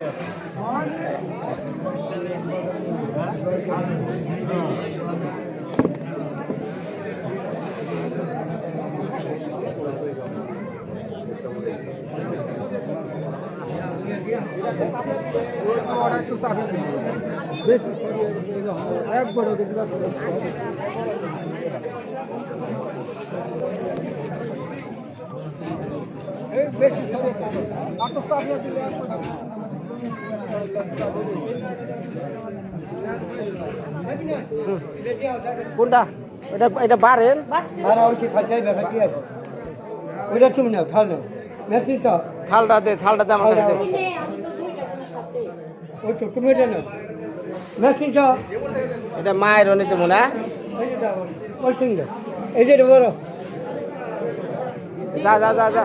কোনটা এটা এটা বারেন আর আর কি খাচ্ছে? দেখা কি আছে? ওইটা তুমি নাও থাল নাও। মেসি সব থালটা দে থালটা দে আমার কাছে। ওই তো তুমি এটা নাও। মেসি সব এটা মায়ের অনিতে মনে ওই সঙ্গে এই যে বড়। যা যা যা যা।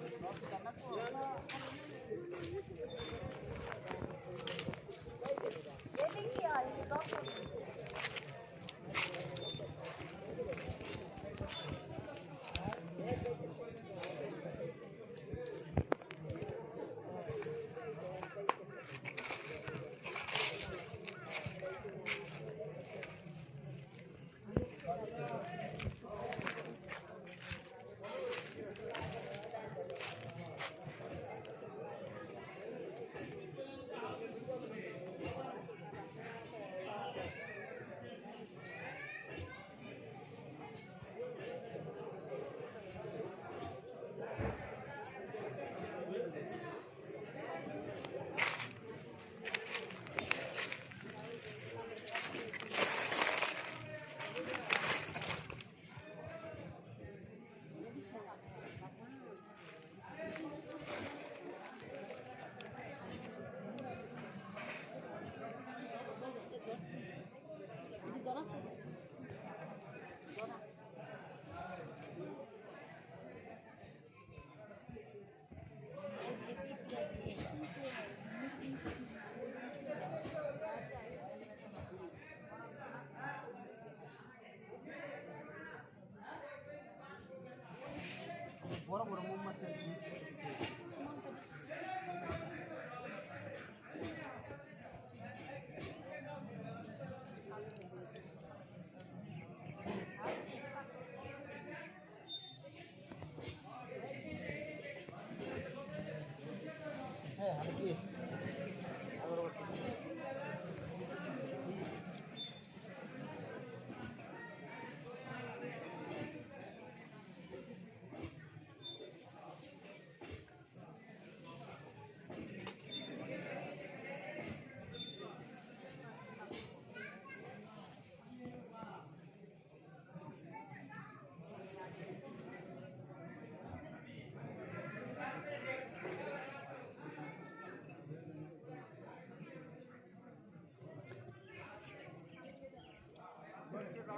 Getting here, you.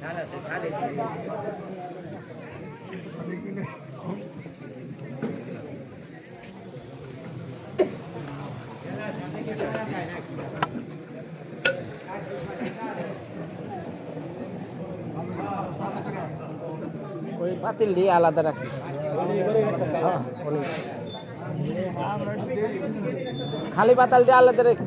చాలా చాలా পাতিল দিয়ে আলাদা হ্যাঁ, খালি পাতাল দিয়ে আলাদা রেখে।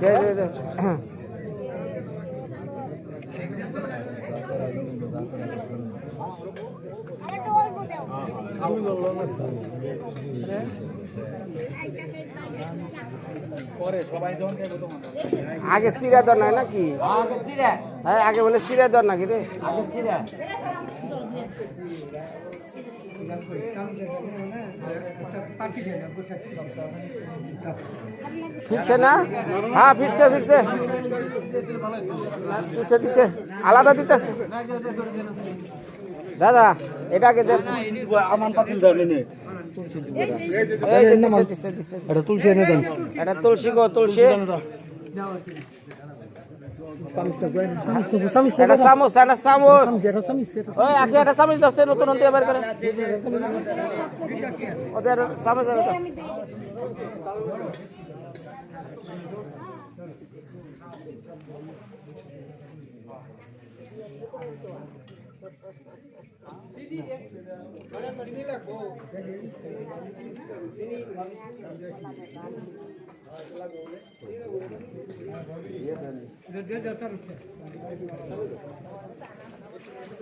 দে দে দে আগে চিরা দর নাই নাকি? আগে হ্যাঁ আগে বলে চিরা দর নাকি রে। আগে ফিরছে না? হ্যাঁ ফিরছে ফিরছে। দিছে দিছে। আলাদা দিতেছে। দাদা এটাকে দেন আমার পাতিল এটা তুলসী এনে দেন এটা তুলসী গো তুলসী ওদের চামচ দাও দাও।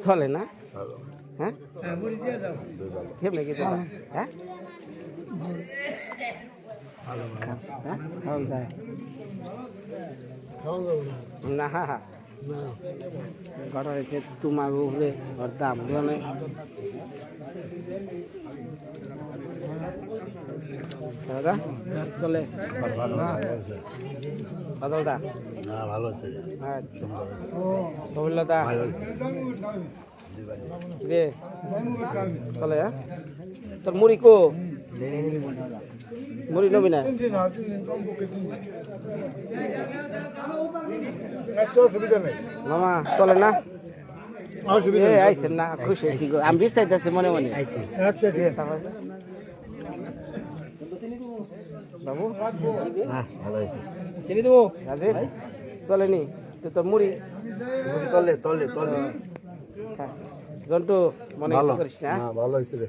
চলে না? হ্যাঁ? কেমনে কি দেবা? হ্যাঁ? হ্যাঁ? খাওয়া যায় না। ঘর হয়েছে তোমার উপরে ওর দাম জানে দাদা চলে। বাদলদা? না ভালো আছে। আচ্ছা। রে চলে হ্যাঁ? তোর মুড়ি কো? মুড়ি নবি না। মামা চলে না? আইসেন না খুশি আমি বিচাইতেছি মনে মনে। আইসি বাবু? ভালো আছে। চিনি দেবো? রাজীব চলেনি তুই তোর মুড়ি? তলে তলে তলে। জন্টু মনে করিস না? হ্যাঁ ভালো হয়েছে রে।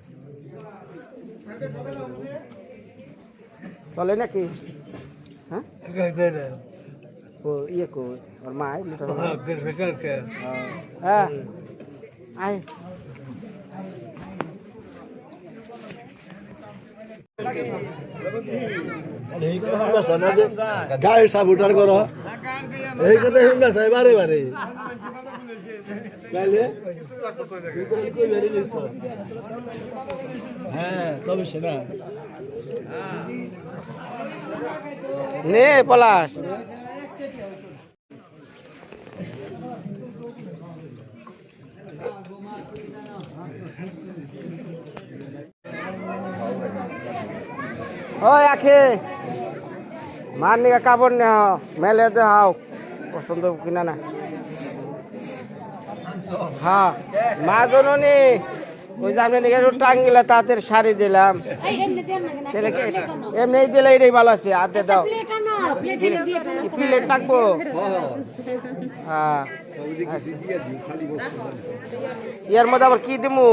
চলে নাকি হ্যাঁ ও ইয়ে কো ওর মা আই লিটার হ্যাঁ আয় এইখানে আমরা শোনা যে গায়ের সাপোর্টার করো এইখানে আমরা চাই বারে বারে তাইলে তুই তো এই কই বেরিয়ে নিস হ্যাঁ তবে সেটা নে পলাশ। ওই আখে, মার নিকা কাপড় নে মেলে দে হাও। পছন্দ কিনা না হ্যাঁ মা জননী। ওই যে আপনি নিকে টাঙ্গিলা তাদের শাড়ি দিলাম। তাহলে এমনি দিলে এটাই ভালো আছে হাতে দাও। প্লেট রাখব হ্যাঁ। ইয়ার মধ্যে আবার কি দিমু?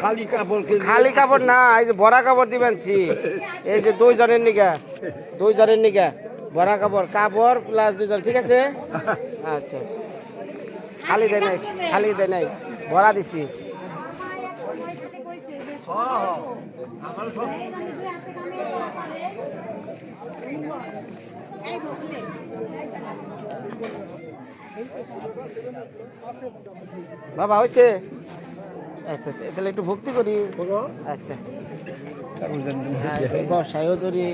খালি কাপড় খালি কাপড় না এই যে ভরা কাপড় দিবেন এই যে দুই জনের নিকা দুই জনের নিকা। ভরা কাপড় কাপড় প্লাস দুজন ঠিক আছে? আচ্ছা। খালি দেয় নাই খালি দেয় নাই। ভরা দিছি। বাবা হয়েছে আচ্ছা তাহলে একটু ভক্তি করি। আচ্ছা। বসায়ও ধরি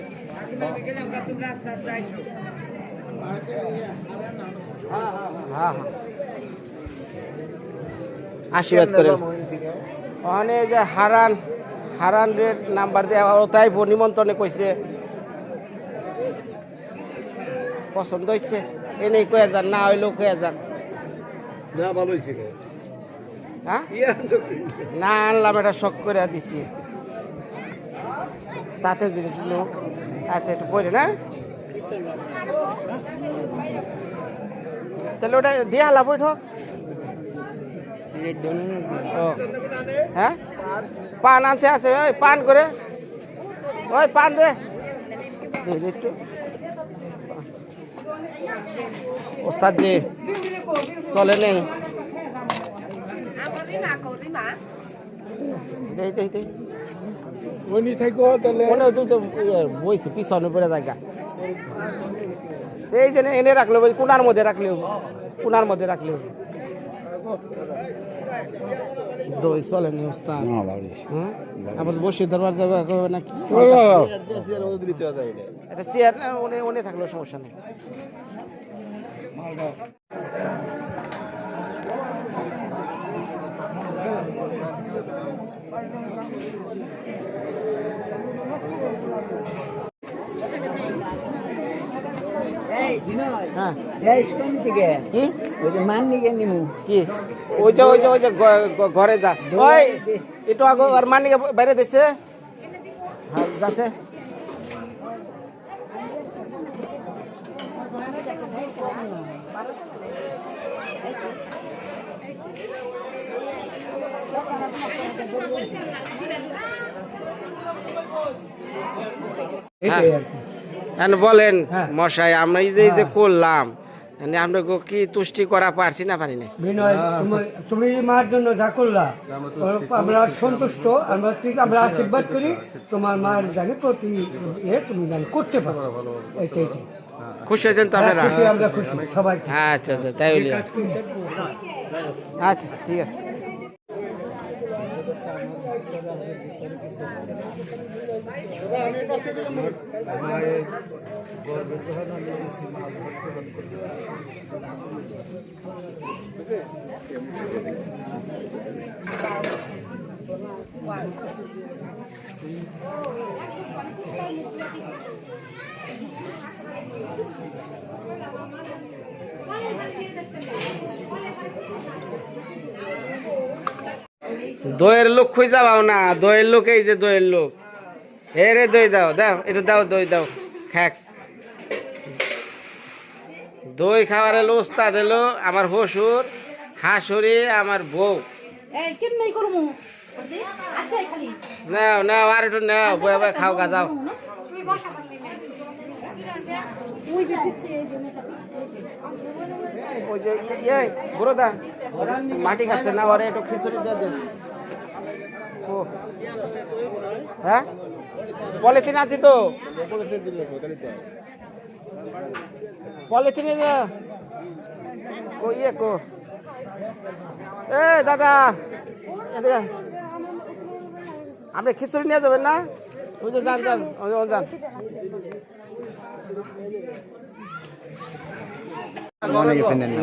হ্যাঁ হ্যাঁ আশীর্বাদ করেন। অনেক যে হারান হারান রেট নাম্বার দেওয়া তাই নিমন্ত্রণে কইছে। পছন্দ হয়েছে এনেই কয়ে যান না হইলেও কয়ে যান। না ভালো হয়েছে হ্যাঁ? না আনলাম এটা শখ করে দিছি। তাতে জিনিস আচ্ছা একটু পরে না? তাহলে ওটা দিয়ে বৈঠক ও হ্যাঁ পান আছে আছে ওই পান করে। ওই পান দে। একটু। ওস্তাদ যে চলে নেই ইয়ে, বইছে পিছনে পড়ে জায়গা। এই যে এনে রাখলে কোনার মধ্যে রাখলে কোনার মধ্যে রাখলে। দই চলে নি ওস্তাদ হ্যাঁ? আবার বসে দরবার যাবে কবে না কি? এটা চেয়ার না। উনি উনি থাকলেও সমস্যা নেই। হ্যাঁ। কি? ওই যে ওই যে ওই যে ঘরে যা। ওই একটু আগে আর মানিকে বাইরে দিছে। হ্যাঁ যাচ্ছে। এটাই আর কি। এখন বলেন হ্যাঁ। মশাই আমরা এই যে এই যে করলাম মানে আপনাকে কি তুষ্টি করা পারছি না পারি না বিনয় তুমি- মার জন্য যা করলা আমরা সন্তুষ্ট আমরা ঠিক আমরা আশীর্বাদ করি তোমার মায়ের জানি প্রতি এ তুমি জানি করতে পারো। এইটাই। খুশি হয়েছেন তো হ্যাঁ, আপনারা? খুশি আমরা খুশি সবাই আচ্ছা আচ্ছা তাই আচ্ছা ঠিক আছে। দইয়ের লোক খুঁজা পাও না দইয়ের লোক এই যে দইয়ের লোক। রে দই দাও দাও একটু দাও দই দাও খাক। দই খাওয়ার এলো ওস্তাদ এলো আমার হসুর হাসুরি আমার বউ। নাও নাও আর একটু নাও বয়ে বয়ে খাও গা যাও। ওই যে ইয়ে বড়দা মাটি খাচ্ছে না ওরে একটু খিচুড়ি দিয়ে দে। ও। হ্যাঁ? পলিথিন আছে তো? পলিথিনে কো ইয়ে কো? এ দাদা আপনি খিচুড়ি নিয়ে যাবেন না? ওই যে যান যান যান।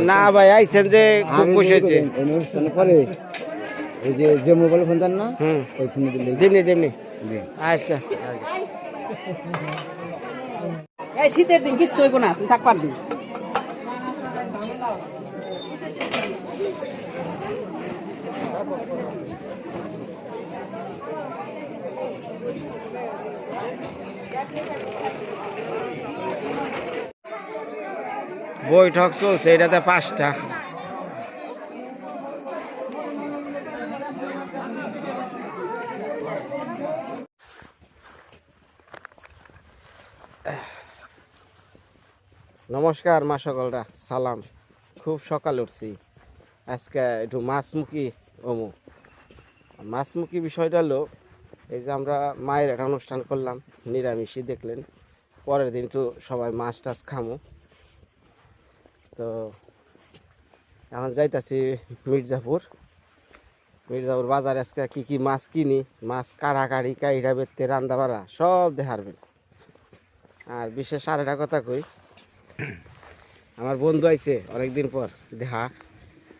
না ভাই আইছেন যে খুব খুশি হয়েছে। ওই যে যে মোবাইল ফোন দেন না? হুম। ওই ফোনে দিলে। দিমনি দিমনি। দিন। আচ্ছা। এই শীতের দিন কিচ্ছু হইব না তুই থাক পারবি। বৈঠক চলছে এটাতে পাঁচটা। নমস্কার মা সকলরা, সালাম। খুব সকালে উঠছি। আজকে একটু মাছমুখী অমু। মাছমুখী বিষয়টা হলো, এই যে আমরা মায়ের একটা অনুষ্ঠান করলাম, নিরামিষই দেখলেন। পরের দিন একটু সবাই মাছ টাছ খামো। তো এখন যাইতাছি মির্জাপুর। মির্জাপুর বাজারে আজকে কি কি মাছ কিনি, মাছ কাড়াকাড়ি, কাইড়া রান্দা বাড়া সব দেখারবেন আর বিশেষ আর একটা কথা কই আমার বন্ধু আইছে অনেকদিন পর দেখা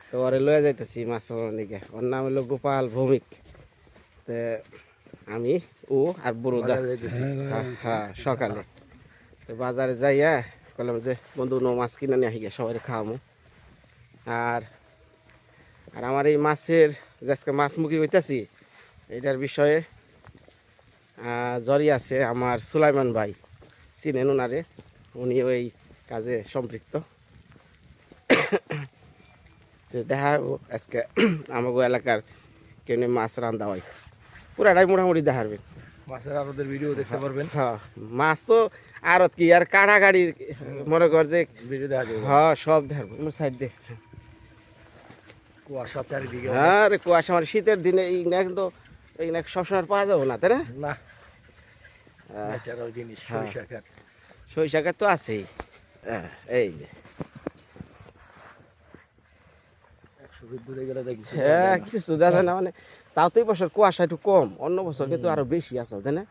তো ওরে লয়ে যাইতেছি মাছ নিকে ওর নাম হলো গোপাল ভৌমিক। তো আমি ও আর বুড়োদা হ্যাঁ হ্যাঁ সকালে। তো বাজারে যাইয়া কলাম যে বন্ধু নো মাছ কিনে নিয়ে আসি সবাই খাওয়ামো। আর আর আমার এই মাছের যে আজকে মাছ মুখী হইতাছি এটার বিষয়ে জড়িয়ে আছে আমার সুলাইমান ভাই। চিনেন ওনারে উনি ওই কাজে সম্পৃক্ত। দেখা আজকে আমাকে এলাকার কেনে মাছ রান্দা হয়। পুরাটাই মোটামুটি দেখারবেন। মাছের ভিডিও দেখতে পারবেন। হ্যাঁ মাছ তো আরত কি? আর কাড়া গাড়ি মনে কর যে ভিডিও দেখা যাবে। হ্যাঁ সব দেখাবো সাইড দে। কুয়াশা চারিদিকে। হ্যাঁ রে কুয়াশা মানে শীতের দিনে এই না কিন্তু এই না সবসময় পাওয়া যাব না তাই না? না। ন্যাচারাল জিনিস হ্যাঁ। সরিষা খাত তো আছেই। হ্যাঁ, এই যে। হ্যাঁ কিছু দেখা না মানে তাও তো এই বছর কুয়াশা একটু কম অন্য বছর কিন্তু আরও বেশি আছে তাই না?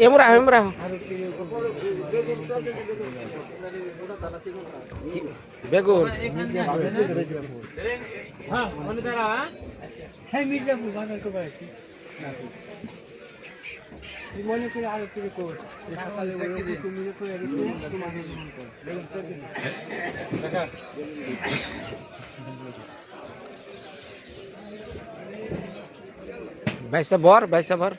এমরা এমরা বেগুন। হ্যাঁ মির্জাপুর বাজার করে আছি তুই মনে করে আরও কিছু কর সকালে তুমি করে তোমাকে ফোন কর বাইসা ভর বাইসা ভর।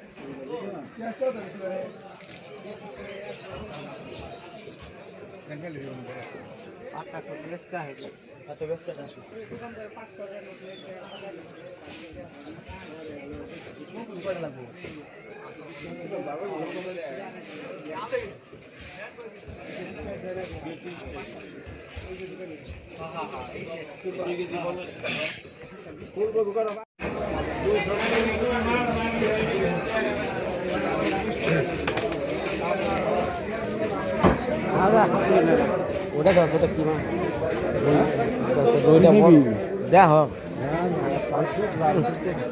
ওটা দশ ওটা কি মা? দুইটা দেখ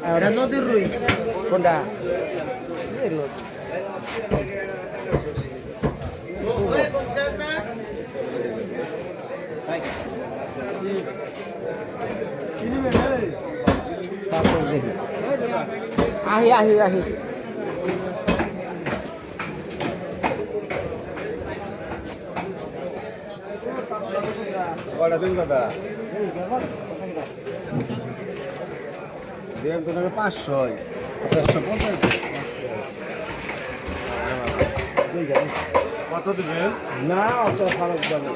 ওটা নদীর রুই। কোনটা? আহি আহি আহি কয়টা দিন দাদা দেড় তো টাকা পাঁচশো চারশো পঞ্চাশ কত দিবে না অত খরচ যাবে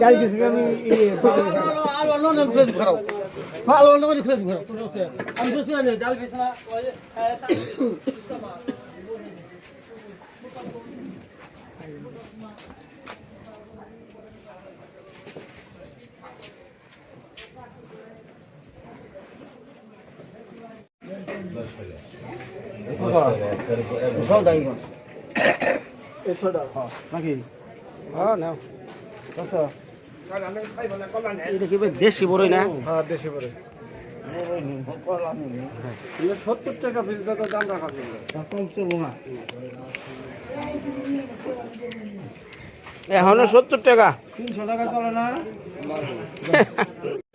কাল কিছু আমি ইয়ে হ্যাঁ নাও এটা কি ভাই দেশি বড়ই না হ্যাঁ দেশি পরে সত্তর টাকা পিস দাদা দাম রাখা কমছে বোমা এখনও সত্তর টাকা। তিনশো টাকা চলে না?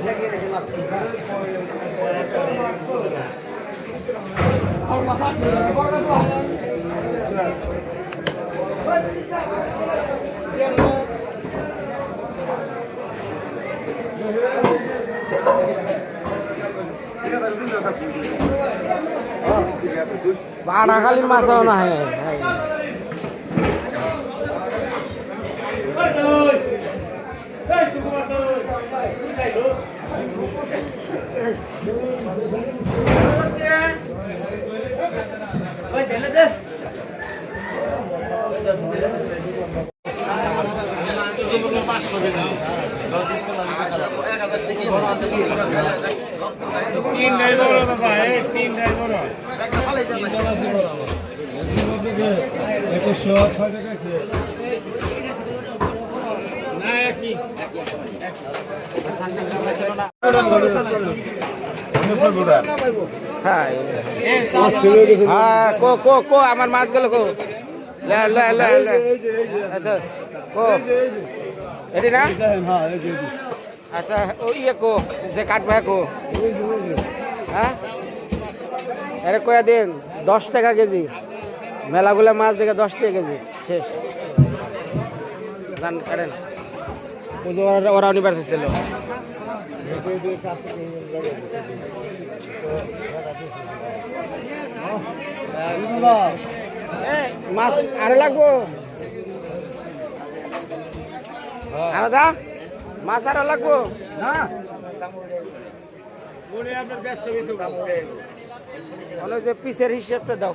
মাছে পাড়াখালির মাছও না হ্যাঁ হ্যাঁ কো কো কো আমার মাছ গেল কো। আচ্ছা কো। এটি না? আচ্ছা ও ইয়ে কো যে কাটবে কো। হ্যাঁ? আরে কয়া দিন দশ টাকা কেজি। মেলাগুলা মাছ দেখে দশ টাকা কেজি শেষ। কাটেন। ওরা ওরা ছিল মাছ আরও লাগবো। আরও দা মাছ আরও লাগবো। হলো যে পিসের হিসেবটা দাও।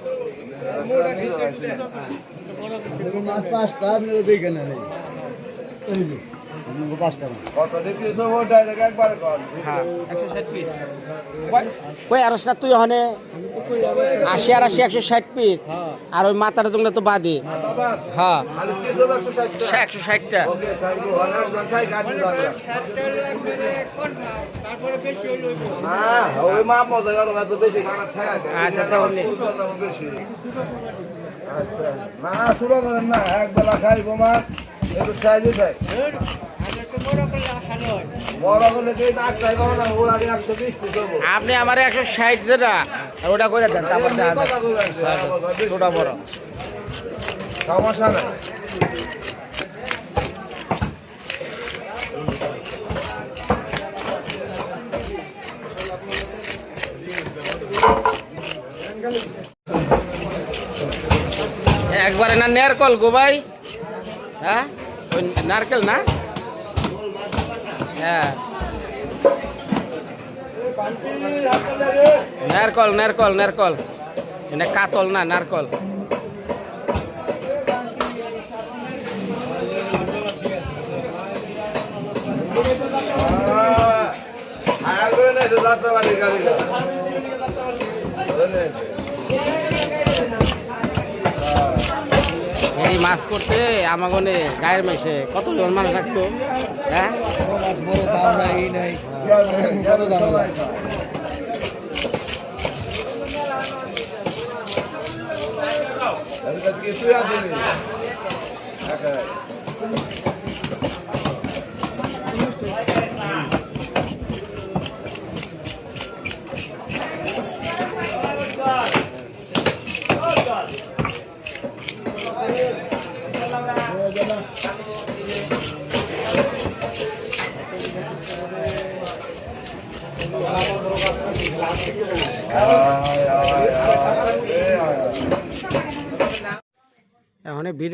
মাছ পাঁচটা আপনারা দেখে নেন হ্যাঁ কই আর তুই ওখানে? আশি আর আশি একশো ষাট পিস আর ওই মাথাটা তোমরা তো বাদে। হ্যাঁ। একশো ষাটটা খানা খায় আচ্ছা না শুরু করেন না এক বেলা খাইবো মাছ একটু চাইলে খাই আপনি আমার একশো ষাট যেটা, ওটা করে দেন, তারপর ছোটা বড়। সমস্যা না একবারে না, নারকল গো ভাই। হ্যাঁ? নারকেল না? হ্যাঁ। নারকল নারকল নারকল। এটা কাতল না নারকল। আর করে না একটু যাত্রাবাড়ি গাড়ি। মাছ করতে আমাগনে গায়ের মেসে কত জন মানুষ রাখতো? হ্যাঁ? কিছুই আসেনি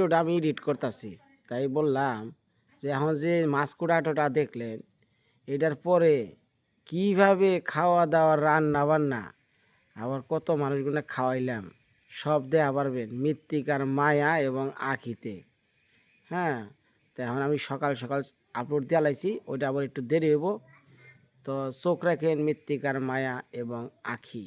ভিডিওটা আমি এডিট করতেছি। তাই বললাম যে এখন যে মাছ কুড়াটোটা দেখলেন, এটার পরে কীভাবে খাওয়া দাওয়া রান্না বান্না আবার কত মানুষগুলো খাওয়াইলাম, সব দেয়া পারবেন মৃত্তিকার মায়া এবং আখিতে। হ্যাঁ তো এখন আমি সকাল সকাল আপলোড দিয়ে লাইছি, ওইটা আবার একটু দেরি হইব। তো চোখ রাখেন মৃত্তিকার মায়া এবং আখি।